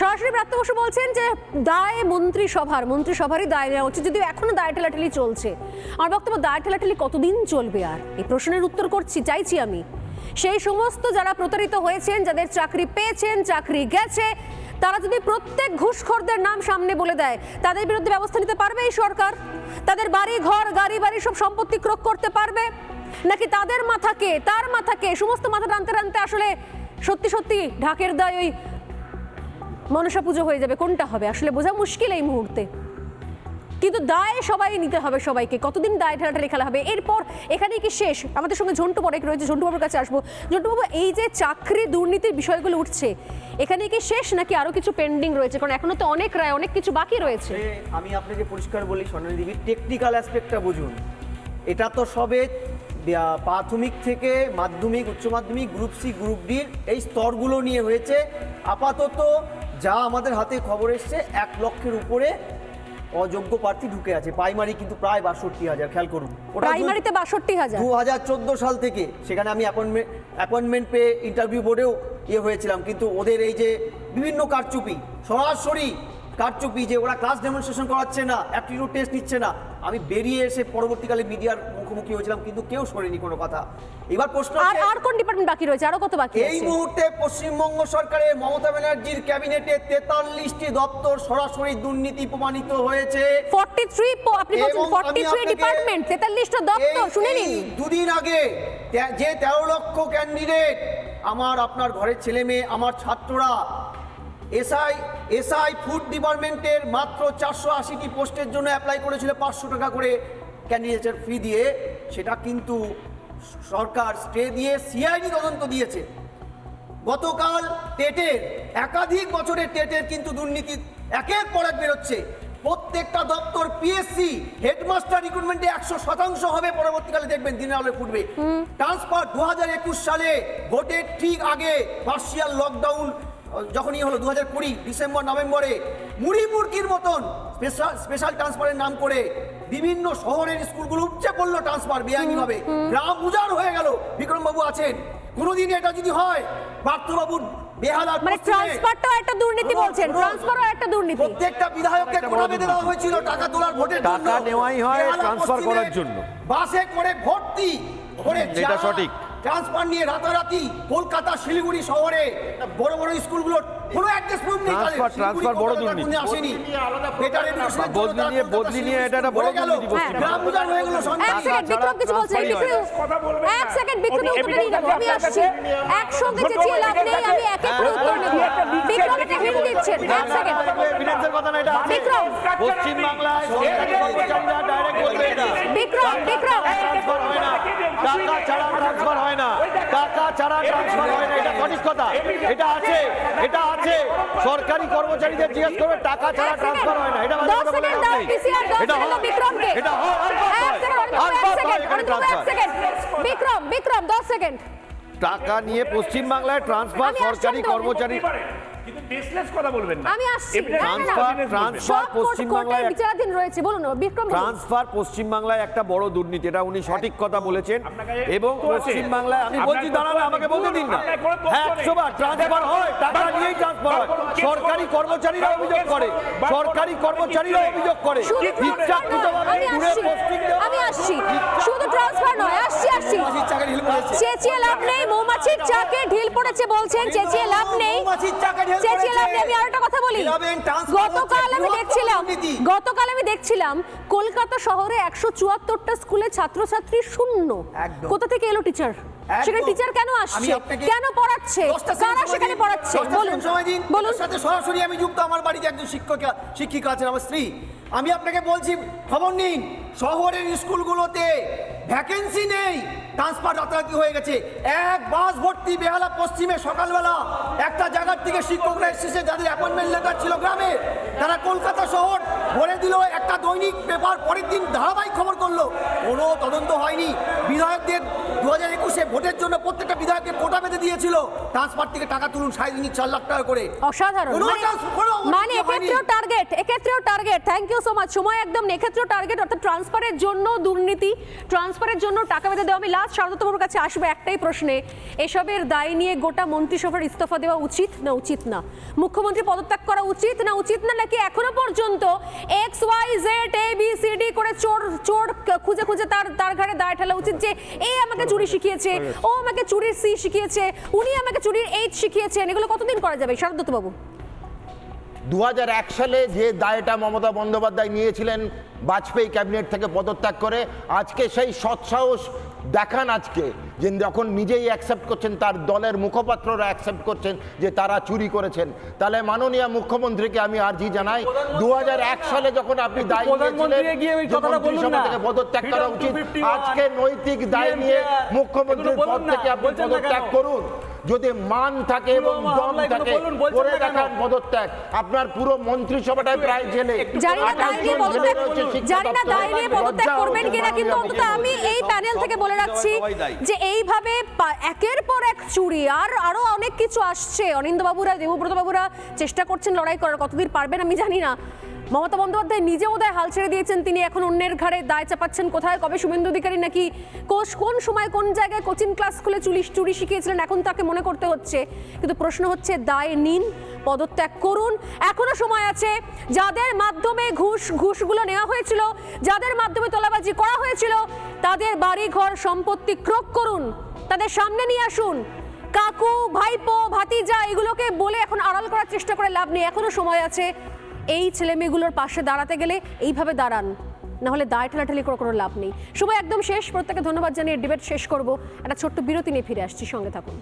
সরাসরি ব্রাত্য বসু বলছেন যে দায় মন্ত্রিসভার, মন্ত্রিসভারই দায় নেওয়া উচিত, যদিও এখনও দায় ঠেলাঠেলি চলছে। আমার বক্তব্য, দায় ঠেলাঠেলি কতদিন চলবে আর? এই প্রশ্নের উত্তর করছি, চাইছি আমি। সেই সমস্ত যারা প্রতারিত হয়েছেন, যাদের চাকরি পেয়েছেন, চাকরি গেছে, তারা যদি প্রত্যেক ঘুষখোরদের নাম সামনে বলে দেয়, তাদের বিরুদ্ধে ব্যবস্থা নিতে পারবে এই সরকার? তাদের বাড়ি, ঘর, গাড়ি, বাড়ি সব সম্পত্তি ক্রোক করতে পারবে? নাকি তাদের মাথাকে, তার মাথাকে, সমস্ত মাথা টানতে টানতে আসলে সত্যি সত্যি ঢাকের দায় ওই মনসা পুজো হয়ে যাবে, কোনটা হবে? আসলে বোঝা মুশকিল এই মুহূর্তে। কিন্তু দায় সবাই নিতে হবে সবাইকে। কতদিন দায় ঠেলাটা খেলা হবে? এরপর এখানে কি শেষ? আমাদের সঙ্গে ঝন্টু পরেক রয়েছে, ঝন্টু বাবুর কাছে আসব। ঝন্টু বাবু, এই যে চাকরি দুর্নীতির বিষয়গুলো উঠছে, এখানে কি শেষ নাকি আরও কিছু পেন্ডিং রয়েছে? কারণ এখনও তো অনেক রায়, অনেক কিছু বাকি রয়েছে। আমি আপনাকে পরিষ্কার বলি, স্বর্ণালী দেবী টেকনিক্যাল অ্যাসপেক্টটা বুঝুন। এটা তো সবে প্রাথমিক থেকে মাধ্যমিক, উচ্চ মাধ্যমিক গ্রুপ সি গ্রুপ ডির এই স্তরগুলো নিয়ে হয়েছে। আপাতত যা আমাদের হাতে খবর এসছে এক লক্ষের উপরে অযোগ্য প্রার্থী ঢুকে আছে। প্রাইমারি কিন্তু প্রায় বাষট্টি হাজার খেয়াল করুন। প্রাইমারিতে বাষট্টি হাজার? দু হাজার চোদ্দ সাল থেকে। সেখানে আমি অ্যাপয়েন্টমেন্ট অ্যাপয়েন্টমেন্ট পেয়ে ইন্টারভিউ বোর্ডেও ইয়ে হয়েছিলাম। কিন্তু ওদের এই যে বিভিন্ন কারচুপি সরাসরি কারচুপি যে ওরা ক্লাস ডেমনস্ট্রেশন করাচ্ছে না অ্যাপটিটিউড টেস্ট নিচ্ছে না। আমি বেরিয়ে এসে পরবর্তীকালে মিডিয়ার মুখোমুখি হয়েছিলাম কিন্তু কেউ শোনেনি কোনো কথা। এবার প্রশ্ন আর আর কোন ডিপার্টমেন্ট বাকি রয়েছে? আরও কত বাকি এই মুহূর্তে পশ্চিমবঙ্গ সরকারের মমতা ব্যানার্জির ক্যাবিনেটে তেতাল্লিশটি দপ্তর সরাসরি দুর্নীতি প্রমাণিত হয়েছে। 43 আপনি বলছেন এবং আমি 43 আপনাকে ডিপার্টমেন্ট 43টা দপ্তর শুনে নিন। দুদিন আগে যে তেরো লক্ষ ক্যান্ডিডেট আমার আপনার ঘরের ছেলে মেয়ে আমার ছাত্ররা এসআই এসআই ফুড ডিপার্টমেন্টের মাত্র চারশো আশিটি পোস্টের জন্য অ্যাপ্লাই করেছিল পাঁচশো টাকা করে ক্যান্ডিডেটের ফি দিয়ে। সেটা কিন্তু সরকার স্টে দিয়ে সিআইডি তদন্ত দিয়েছে। গতকাল টেটের একাধিক বছরের টেটের কিন্তু দুর্নীতি একের পর এক বেরোচ্ছে। প্রত্যেকটা দপ্তর পিএসসি হেডমাস্টার রিক্রুটমেন্টে একশো শতাংশ হবে পরবর্তীকালে দেখবেন দিনের আলোয় ফুটবে। ট্রান্সফার দু হাজার একুশ সালে ভোটের ঠিক আগে পার্সিয়াল লকডাউন যখনই হলো দু হাজার কুড়ি ডিসেম্বর নভেম্বরে মুড়ি মুরগির মতন স্পেশাল স্পেশাল ট্রান্সফারের নাম করে বিভিন্ন শহরের স্কুলগুলো উপচে পড়ল ট্রান্সফার বেআইনিভাবে। গ্রাম উজাড় হয়ে গেল বিক্রমবাবু আছেন। কোনোদিন এটা যদি হয় পার্থবাবুর মানে ট্রান্সফারটাও একটা দুর্নীতি বলছেন ট্রান্সফারও একটা দুর্নীতি। প্রত্যেকটা বিধায়ককে কোটা বেঁধে দেওয়া হয়েছিল টাকা তোলার ভোটের জন্য। টাকা নেওয়াই হয় পশ্চিমে করার জন্য। বাসে করে ভর্তি করে এটা সঠিক। ট্রান্সফার নিয়ে রাতারাতি কলকাতা শিলিগুড়ি শহরে বড় বড় স্কুলগুলো কোনো অ্যাডজাস্টমেন্ট নেই তাদের। Transfer, শিলিগুড়ি, বড় দুর্নীতি। আসেনি বেটার এডুকেশনের জন্য বদলি নিয়ে- বদলি নিয়ে এটা একটা বড় দুর্নীতি পশ্চিমবঙ্গে। গ্রাম উজাড় হয়ে গেল এক সেকেন্ড বিক্রম কিছু বলছে বিক্রম। কথা বলবেন এক সেকেন্ড বিক্রম উত্তর নিয়ে আমি আসছি আছে। একসঙ্গে ছোট চেঁচিয়ে লাভ নেই আমি evidence একে করে উত্তর নেব বিক্রম একটা হিন্ট দিচ্ছেন। এক সেকেন্ড। কথা না এটা বিক্রম। পশ্চিম বাংলায় বিক্রম বিক্রম ট্রান্সফার হয় টাকা ছাড়া ট্রান্সফার হয় না। টাকা ছাড়া ট্রান্সফার হয় না এটা সঠিক কথা। এটা আছে এটা আছে। সরকারি কর্মচারীদের জিজ্ঞেস করবে টাকা ছাড়া ট্রান্সফার হয় না। এটা এটা বিক্রমকে এটা হয় সেকেন্ড বিক্রম বিক্রম দশ সেকেন্ড। টাকা নিয়ে পশ্চিম বাংলায় ট্রান্সফার সরকারি কর্মচারী কিন্তু বেসলেস কথা বলবেন না। আমি আসছি। Evidence না, না, না। ট্রান্সফার evidence ট্রান্সফার সব কোর্ট পশ্চিম কোর্টের বাংলায় বিচারাধীন রয়েছে। বলুন বিক্রম ট্রান্সফার পশ্চিম একটা বড় দুর্নীতি এটা উনি সঠিক কথা বলেছেন। এবং তথ্য আছে। পশ্চিম বাংলায় আমি বলছি দাঁড়ান আমাকে বলতে দিন না। আপনার কোনো তথ্য হ্যাঁ নেই। একশো বার ট্রান্সফার হয় টাকা নিয়েই ট্রান্সফার হয়। সরকারি কর্মচারীরা অভিযোগ করে। সরকারি কর্মচারীরা অভিযোগ করে। আমি আসছি। শুধু ট্রান্সফার নয় ঢিল পড়েছে। চেঁচিয়ে লাভ নেই মৌমাছির চাকে ঢিল পড়েছে বলছেন চেঁচিয়ে লাভ নেই। চেঁচিয়ে লাভ নেই আমি আরেকটা কথা বলি। গতকাল আমি দেখছিলাম গতকাল আমি দেখছিলাম কলকাতা শহরে একশো চুয়াত্তরটা স্কুলে ছাত্রছাত্রী শূন্য। কোথা থেকে এলো টিচার সেখানে টিচার কেন আসছে? কেন পড়াচ্ছে? কারা সেখানে পড়াচ্ছে? বলুন। সময় দিন। বলুন। সাথে সরাসরি আমি যুক্ত আমার বাড়িতে একজন শিক্ষিকা শিক্ষিকা আছেন আমার স্ত্রী। আমি আপনাকে বলছি খবর নিন শহরের স্কুলগুলোতে ভ্যাকেন্সি নেই। ট্রান্সফার রাতারাতি হয়ে গেছে। এক বাস ভর্তি বেহালা পশ্চিমে সকালবেলা। একটা জায়গার থেকে শিক্ষকরা এসেছে, যাদের অ্যাপয়েন্টমেন্ট লেটার ছিল গ্রামে। তারা কলকাতা শহর ভরে দিল, একটা দৈনিক পেপার পরের দিন ধারাবাহিক খবর করল। কোনো তদন্ত হয়নি। বিধায়কদের দু হাজার একুশে ভোটের জন্য প্রত্যেকটা বিধায়ককে কোটা বেঁধে দিয়েছিল। ট্রান্সফার থেকে টাকা তুলুন সাড়ে তিন চার লাখ টাকা করে। অসাধারণ। মানে- মানে। এক্ষেত্রেও টার্গেট এক্ষেত্রেও target thank you so much সময় একদম। এক্ষেত্রেও টার্গেট অর্থাৎ ট্রান্সফারের জন্য দুর্নীতি ট্রান্সফারের জন্য টাকা বেঁধে দেওয়া। আমি লাস্ট লাস্ট কাছে আসবে একটাই প্রশ্নে। এসবের দায় নিয়ে গোটা মন্ত্রিসভার ইস্তফা দেওয়া উচিত না উচিত না? মুখ্যমন্ত্রী পদত্যাগ করা উচিত না উচিত না? নাকি এখনও পর্যন্ত X Y Z A B C D করে চোর চোর খুঁজে খুঁজে তার তার ঘাড়ে দায় ঠেলা উচিত? যে এ আমাকে চুরি শিখিয়েছে ও আমাকে চুরির সি শিখিয়েছে উনি আমাকে চুরির এইচ শিখিয়েছেন এগুলো কতদিন করা যাবে? শারদত্তবাবু দু সালে যে দায়টা মমতা বন্দ্যোপাধ্যায় নিয়েছিলেন বাজপেয়ী ক্যাবিনেট থেকে পদত্যাগ করে আজকে সেই সৎসাহস দেখান আজকে যে যখন নিজেই অ্যাকসেপ্ট করছেন তার দলের মুখপাত্ররা অ্যাকসেপ্ট করছেন যে তারা চুরি করেছেন। তাহলে মাননীয় মুখ্যমন্ত্রীকে আমি আর্জি জানাই দু হাজার এক সালে যখন আপনি দায়। থেকে পদত্যাগ করা উচিত। আজকে নৈতিক দায় নিয়ে মুখ্যমন্ত্রী মুখ্যমন্ত্রীর পদ থেকে আপনি পদত্যাগ করুন। যদি মান থাকে এবং দম থাকে করে দেখান পদত্যাগ। আপনার পুরো মন্ত্রিসভাটাই প্রায় জেলে। জানি না দায় নিয়ে পদত্যাগ করবেন কিনা কিন্তু অন্তত আমি এই প্যানেল থেকে বলে রাখছি যে এইভাবে একের পর এক চুরি আর আরও অনেক কিছু আসছে। অনিন্দ বাবুরা দেবব্রত বাবুরা চেষ্টা করছেন লড়াই করার কতদূর পারবেন আমি জানি না। মমতা বন্দ্যোপাধ্যায় নিজে বোধহয় হাল ছেড়ে দিয়েছেন। তিনি এখন অন্যের ঘাড়ে দায় চাপাচ্ছেন কোথায়? কবে শুভেন্দু অধিকারী নাকি কোচ কোন সময় কোন জায়গায় কোচিং ক্লাস খুলে চুরি চুরি শিখিয়েছিলেন? এখন তাকে মনে করতে হচ্ছে। কিন্তু প্রশ্ন হচ্ছে, দায় নিন, পদত্যাগ করুন। এখনও সময় আছে। যাদের মাধ্যমে ঘুষ, ঘুষগুলো নেওয়া হয়েছিল, যাদের মাধ্যমে তোলাবাজি করা হয়েছিল, তাদের বাড়ি ঘর সম্পত্তি ক্রোক করুন। তাদের সামনে নিয়ে আসুন। কাকু, ভাইপো, ভাতিজা, এগুলোকে বলে এখন আড়াল করার চেষ্টা করে লাভ নেই। এখনও সময় আছে। এই ছেলে মেয়েগুলোর পাশে দাঁড়াতে গেলে এইভাবে দাঁড়ান। নাহলে দায় ঠেলাঠেলি করে কোনো লাভ নেই। সময় একদম শেষ। প্রত্যেকে ধন্যবাদ জানিয়ে ডিবেট শেষ করব। একটা ছোট্ট বিরতি নিয়ে ফিরে আসছি। সঙ্গে থাকুন।